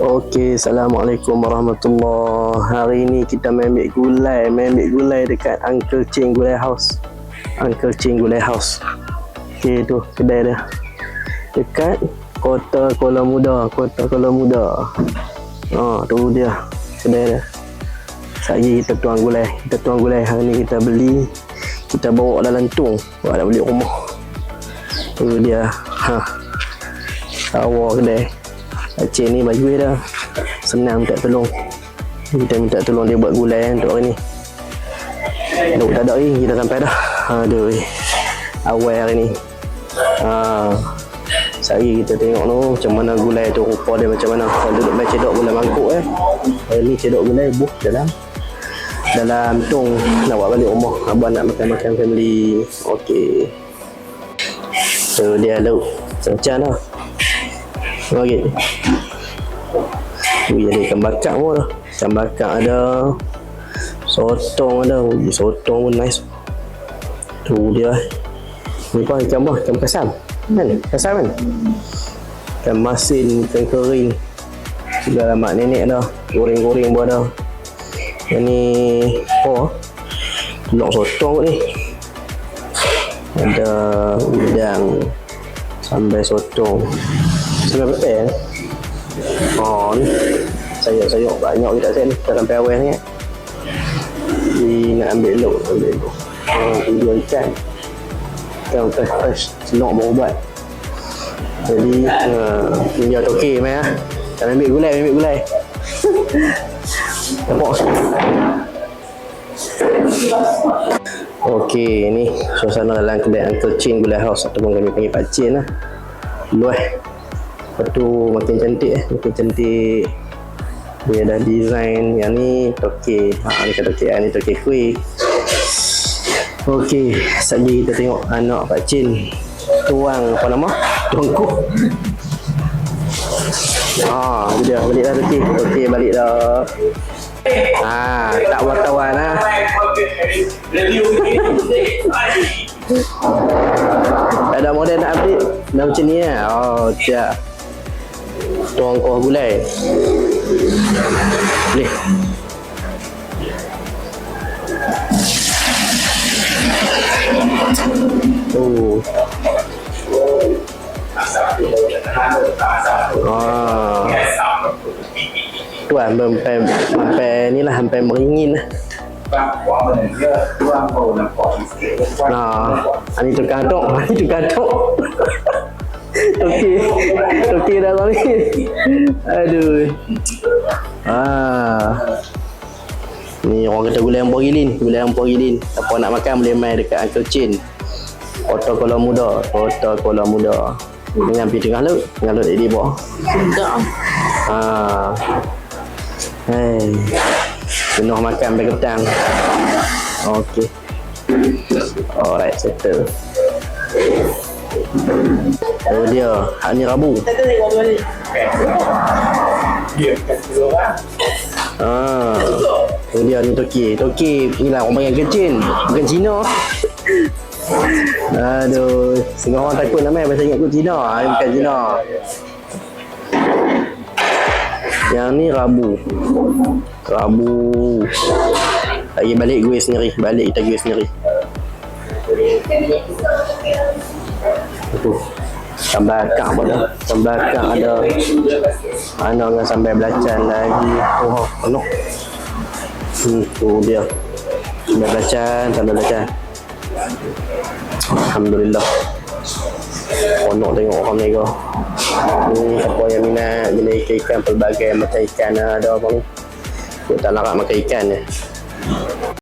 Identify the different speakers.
Speaker 1: Okey, Assalamualaikum warahmatullahi. Hari ni kita main ambil gulai Main ambil gulai dekat Uncle Ching Gulai House. Uncle Ching Gulai House. Okey tu kedai dia. Dekat Kota Kuala Muda Kota Kuala Muda. Oh tu dia Kedai dia. Sekejap kita tuang gulai Kita tuang gulai. Hari ni kita beli Kita bawa dalam tung Bawa nak beli rumah. Tu dia Ha. Awak kedai Aceh ni baju dia dah Senang minta tolong. Kita minta tolong dia buat gulai kan untuk hari ni. Duk tak ada ni kita sampai dah. Aduh Awal hari ni. Ha. Sehari kita tengok tu Macam mana gulai tu rupa dia macam mana. Kalau duduk main cedok gulai mangkuk eh. Hari ni cedok gulai buh dalam Dalam tung Nak buat balik rumah. Abang nak makan-makan family. Okey. Tu dia lauk Macam lah Okey. Ui, ada ikan bakar pun ada. Ikan bakar ada. Sotong ada. Ui, sotong pun nice. Tu dia. Ni pun ikan apa? Ikan kasam. Kan? Kasam kan? Ikan masin, ikan kering. Sudah lama nenek dah. Goreng-goreng pun ada. Yang ni, oh. Tulok sotong ni. Ada udang. Sambal sotong. Sambal eh? Oh ni Sayur-sayur banyak kita saya ni Dah sampai awal ni eh. Ni nak ambil luk Ambil luk Oh tu ikan. Ikan fresh fresh. Senok berubat Jadi uh, Ni dia toke main lah Jangan ambil gulai Ambil gulai. Nampak Okey, ni suasana dalam kedai Uncle Chin Gulai House ataupun kami panggil Pak Chin lah. Luas. Lepas tu makin cantik eh, makin cantik. Dia dah design yang ni toke. Ha ni toke, ni toke kuih. Okey, sekejap kita tengok anak Pak Chin tuang apa nama? Tuangku. Ah, ha, dia balik dah toke. Okey, balik dah. Ah, tak wartawan ah. Ada model nak update? Dah macam ni lah Oh tiap Tuang kuah gulai. Boleh. Oh. Ah. Tu lah sampai, sampai ni lah sampai meringin lah Nah, ini tukang tok, ini tukang tok. Okey, okey dah ni. Aduh. Ah. Ni orang kata gulai empor gilin, gulai empor gilin. Siapa nak makan boleh main dekat Uncle Chin. Kota Kuala Muda, Kota Kuala Muda. Dengan pergi tengah laut, tengah laut di bawah.
Speaker 2: Sedap.
Speaker 1: Ah. Hey. Penuh makan sampai petang. Okey. Alright, settle. Oh dia, hak ni Rabu. Ah. Oh dia ni Toki. Toki ni lah orang panggil kecil. Bukan Cina. Aduh, setengah orang takut nama pasal ingat aku Cina. Ah, bukan Cina. Yang ni Rabu. Rabu. Lagi balik gue sendiri. Balik kita gue sendiri. Tu. Sambal kak pun ada. Sambal kak ada. Mana dengan sambal belacan lagi. Oh, penuh. Hmm, tu dia. Sambal belacan, sambal belacan. Alhamdulillah. Penuh tengok orang mereka. Ni siapa yang minat jenis ikan-ikan pelbagai macam ikan ada apa ni. Aku tak larat makan ikan je.